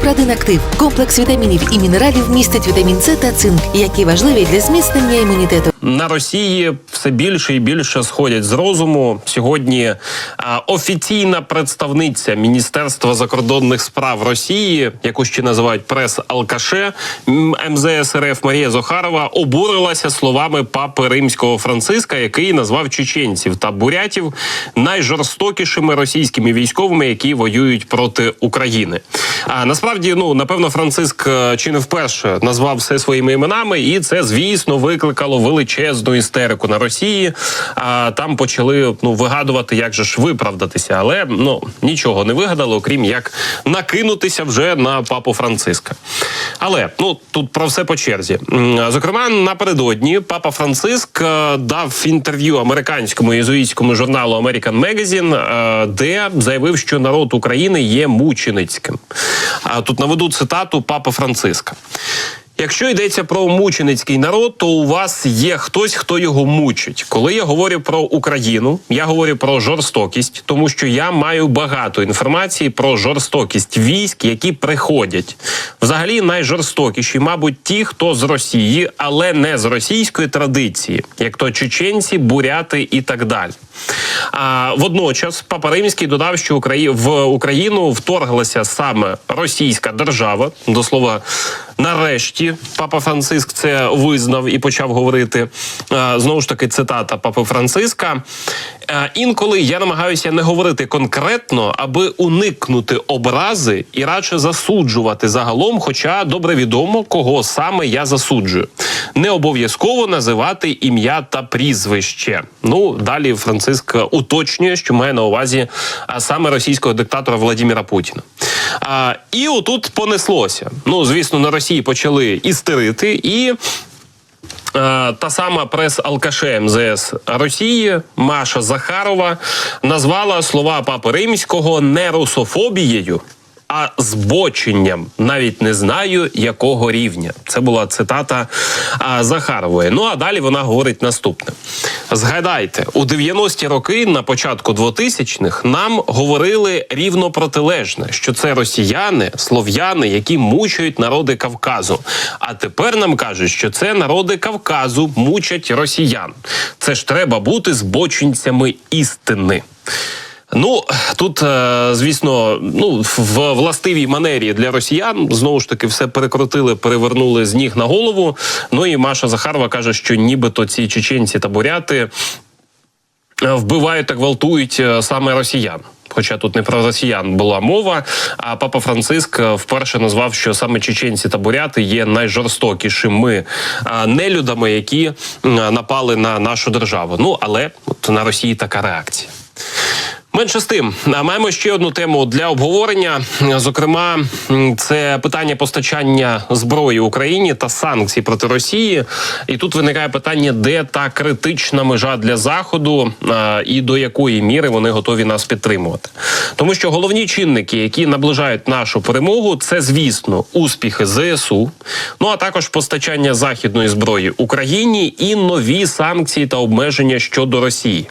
Купрадин Актив комплекс вітамінів і мінералів містить вітамін С та цинк, які важливі для зміцнення імунітету. На Росії все більше і більше сходять з розуму. Сьогодні офіційна представниця Міністерства закордонних справ Росії, яку ще називають прес-алкаше МЗС РФ Марія Зохарова, обурилася словами папи римського Франциска, який назвав чеченців та бурятів найжорстокішими російськими військовими, які воюють проти України. А насправді, ну напевно, Франциск е, чи не вперше назвав все своїми іменами, і це, звісно, викликало величезну істерику на Росії. А там почали ну вигадувати, як же ж виправдатися, але ну нічого не вигадали, окрім як накинутися вже на папу Франциска. Але ну тут про все по черзі. Зокрема, напередодні папа Франциск е, дав інтерв'ю американському єзуїтському журналу American Magazine, е, де заявив, що народ України є мученицьким. А тут наведу цитату папи Франциска. Якщо йдеться про мученицький народ, то у вас є хтось, хто його мучить. Коли я говорю про Україну, я говорю про жорстокість, тому що я маю багато інформації про жорстокість військ, які приходять. Взагалі, найжорстокіші, мабуть, ті, хто з Росії, але не з російської традиції, як то чеченці, буряти і так далі. А водночас Папа Римський додав, що Украї... в Україну вторглася саме російська держава. До слова, нарешті Папа Франциск це визнав і почав говорити. Е, Знову ж таки, цитата Папи Франциска. Е, Інколи я намагаюся не говорити конкретно, аби уникнути образи і радше засуджувати загалом, хоча добре відомо, кого саме я засуджую. Не обов'язково називати ім'я та прізвище. Ну далі Франциск уточнює, що має на увазі саме російського диктатора Владимира Путіна. А, і отут понеслося. Ну звісно, на Росії почали істерити і. Е, Та сама прес-алкаше МЗС Росії Маша Захарова назвала слова Папи Римського не русофобією, а збоченням. Навіть не знаю якого рівня. Це була цитата а, Захарової. Ну а далі вона говорить наступне: згадайте, у 90-ті роки, на початку 2000-х, нам говорили рівно протилежне, що це росіяни, слов'яни, які мучають народи Кавказу. А тепер нам кажуть, що це народи Кавказу мучать росіян. Це ж треба бути збочинцями істини. Ну тут, е, звісно, ну в властивій манері для росіян знову ж таки все перекрутили, перевернули з ніг на голову. Ну і Маша Захарова каже, що нібито ці чеченці та буряти е, вбивають та гвалтують е, саме росіян. Хоча тут не про росіян була мова, а папа Франциск вперше назвав, що саме чеченці та буряти є найжорстокішими нелюдами, які напали на нашу державу. Ну але от на Росії така реакція. Менше з тим, маємо ще одну тему для обговорення. Зокрема, це питання постачання зброї Україні та санкцій проти Росії. І тут виникає питання, де та критична межа для заходу і до якої міри вони готові нас підтримувати. Тому що головні чинники, які наближають нашу перемогу, це звісно успіхи ЗСУ, ну а також постачання західної зброї Україні і нові санкції та обмеження щодо Росії.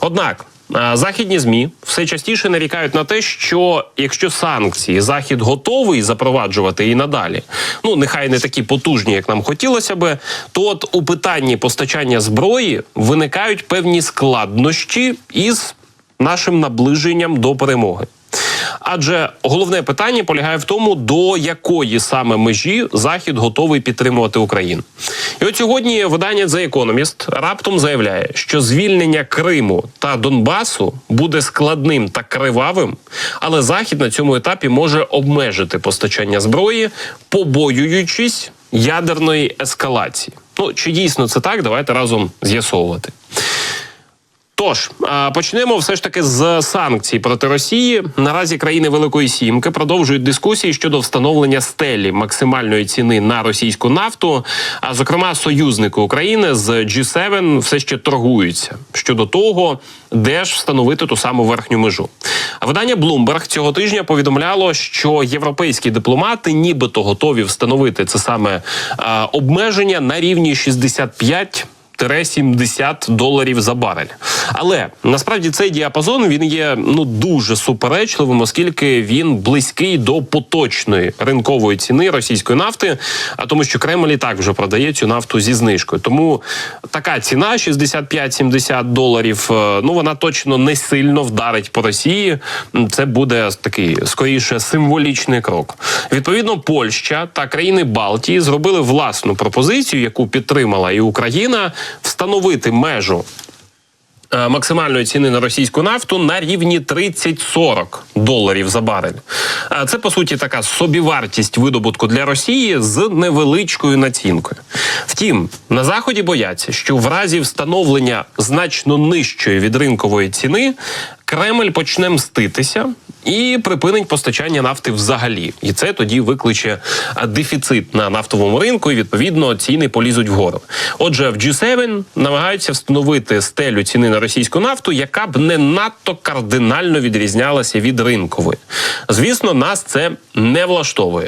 Однак. А, Західні змі все частіше нарікають на те, що якщо санкції захід готовий запроваджувати і надалі, ну нехай не такі потужні, як нам хотілося би, то от у питанні постачання зброї виникають певні складнощі із нашим наближенням до перемоги. Адже головне питання полягає в тому, до якої саме межі Захід готовий підтримувати Україну. І от сьогодні видання The Economist раптом заявляє, що звільнення Криму та Донбасу буде складним та кривавим, але Захід на цьому етапі може обмежити постачання зброї, побоюючись ядерної ескалації. Ну чи дійсно це так? Давайте разом з'ясовувати. Тож почнемо все ж таки з санкцій проти Росії. Наразі країни Великої Сімки продовжують дискусії щодо встановлення стелі максимальної ціни на російську нафту. А зокрема, союзники України з G7 все ще торгуються щодо того, де ж встановити ту саму верхню межу. А видання Bloomberg цього тижня повідомляло, що європейські дипломати нібито готові встановити це саме обмеження на рівні 65 70 доларів за барель. Але насправді цей діапазон він є ну дуже суперечливим, оскільки він близький до поточної ринкової ціни російської нафти, а тому, що Кремль і так вже продає цю нафту зі знижкою. Тому така ціна 65-70 доларів. е, Ну вона точно не сильно вдарить по Росії. Це буде такий скоріше символічний крок. Відповідно, Польща та країни Балтії зробили власну пропозицію, яку підтримала і Україна, встановити межу максимальної ціни на російську нафту на рівні 30-40 доларів за барель. А Це по суті така собівартість видобутку для Росії з невеличкою націнкою. Втім, на заході бояться, що в разі встановлення значно нижчої від ринкової ціни Кремль почне мститися. І припинить постачання нафти взагалі, і це тоді викличе дефіцит на нафтовому ринку, і відповідно ціни полізуть вгору. Отже, в G7 намагаються встановити стелю ціни на російську нафту, яка б не надто кардинально відрізнялася від ринкової. Звісно, нас це не влаштовує.